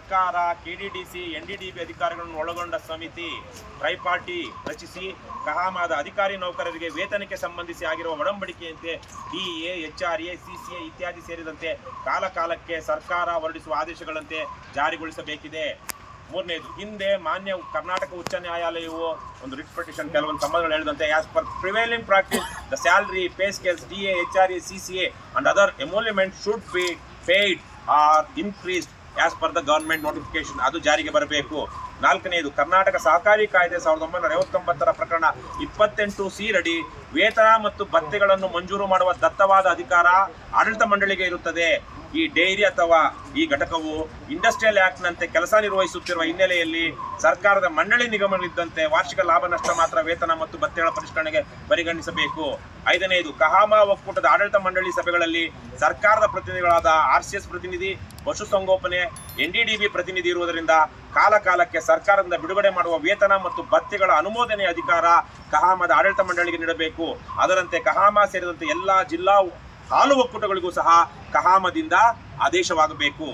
ಸರ್ಕಾರ K D D C N D D B ಅಧಿಕಾರಿಗಳನ್ನು ಒಳಗೊಂಡ ಸಮಿತಿ ಟ್ರೈಪಾರ್ಟಿ ರಚಿಸಿ ಕಹಾಮಾದ ಅಧಿಕಾರಿ ನೌಕರರಿಗೆ ವೇತನಕ್ಕೆ ಸಂಬಂಧಿಸಿ ಆಗಿರುವ ಒಡಂಬಡಿಕೆಯಂತೆ ಸಿ ಸಿ ಎ ಇತ್ಯಾದಿ ಸೇರಿದಂತೆ ಕಾಲಕಾಲಕ್ಕೆ ಸರ್ಕಾರ ಹೊರಡಿಸುವ ಆದೇಶಗಳಂತೆ ಜಾರಿಗೊಳಿಸಬೇಕಿದೆ. ಮೂರನೇದು, ಹಿಂದೆ ಮಾನ್ಯ ಕರ್ನಾಟಕ ಉಚ್ಚ ನ್ಯಾಯಾಲಯವು ಒಂದು ರಿಟ್ ಪಿಟಿಷನ್ ಕೆಲವೊಂದು ಸಂಬಂಧಗಳು ಹೇಳಿದಂತೆ as per prevailing practice the salary pay scales D A H R A C C A and other emolument should be paid or increased as per the government notification ಅದು ಜಾರಿಗೆ ಬರಬೇಕು. ನಾಲ್ಕನೆಯದು ಕರ್ನಾಟಕ ಸಹಕಾರಿ ಕಾಯ್ದೆ ಸಾವಿರದ ಒಂಬೈನೂರ ಐವತ್ತೊಂಬತ್ತರ ಪ್ರಕರಣ ಇಪ್ಪತ್ತೆಂಟು ಸಿ ರಡಿ. ವೇತನ ಮತ್ತು ಭತ್ಯೆಗಳನ್ನು ಮಂಜೂರು ಮಾಡುವ ದತ್ತವಾದ ಅಧಿಕಾರ ಆಡಳಿತ ಮಂಡಳಿಗೆ ಇರುತ್ತದೆ. ಈ ಡೈರಿ ಅಥವಾ ಈ ಘಟಕವು ಇಂಡಸ್ಟ್ರಿಯಲ್ ಆ್ಯಕ್ಟ್ನಂತೆ ಕೆಲಸ ನಿರ್ವಹಿಸುತ್ತಿರುವ ಹಿನ್ನೆಲೆಯಲ್ಲಿ ಸರ್ಕಾರದ ಮಂಡಳಿ ನಿಗಮಗಳಿದ್ದಂತೆ ವಾರ್ಷಿಕ ಲಾಭ, ನಷ್ಟ ಮಾತ್ರ ವೇತನ ಮತ್ತು ಭತ್ಯೆಗಳ ಪರಿಷ್ಕರಣೆಗೆ ಪರಿಗಣಿಸಬೇಕು. ಐದನೆಯದು ಕಹಾಮಾ ಒಕ್ಕೂಟದ ಆಡಳಿತ ಮಂಡಳಿ ಸಭೆಗಳಲ್ಲಿ ಸರ್ಕಾರದ ಪ್ರತಿನಿಧಿಗಳಾದ ಆರ್ ಸಿ ಎಸ್ ಪ್ರತಿನಿಧಿ ಪಶುಸಂಗೋಪನೆ ಎನ್ಡಿಡಿಬಿ ಪ್ರತಿನಿಧಿ ಇರುವುದರಿಂದ ಕಾಲ ಕಾಲಕ್ಕೆ ಸರ್ಕಾರದಿಂದ ಬಿಡುಗಡೆ ಮಾಡುವ ವೇತನ ಮತ್ತು ಭತ್ಯೆಗಳ ಅನುಮೋದನೆ ಅಧಿಕಾರ ಕಹಾಮದ ಆಡಳಿತ ಮಂಡಳಿಗೆ ನೀಡಬೇಕು. ಅದರಂತೆ ಕಹಾಮ ಸೇರಿದಂತೆ ಎಲ್ಲಾ ಜಿಲ್ಲಾ ಹಾಲು ಒಕ್ಕೂಟಗಳಿಗೂ ಸಹ ಕಹಾಮದಿಂದ ಆದೇಶವಾಗಬೇಕು.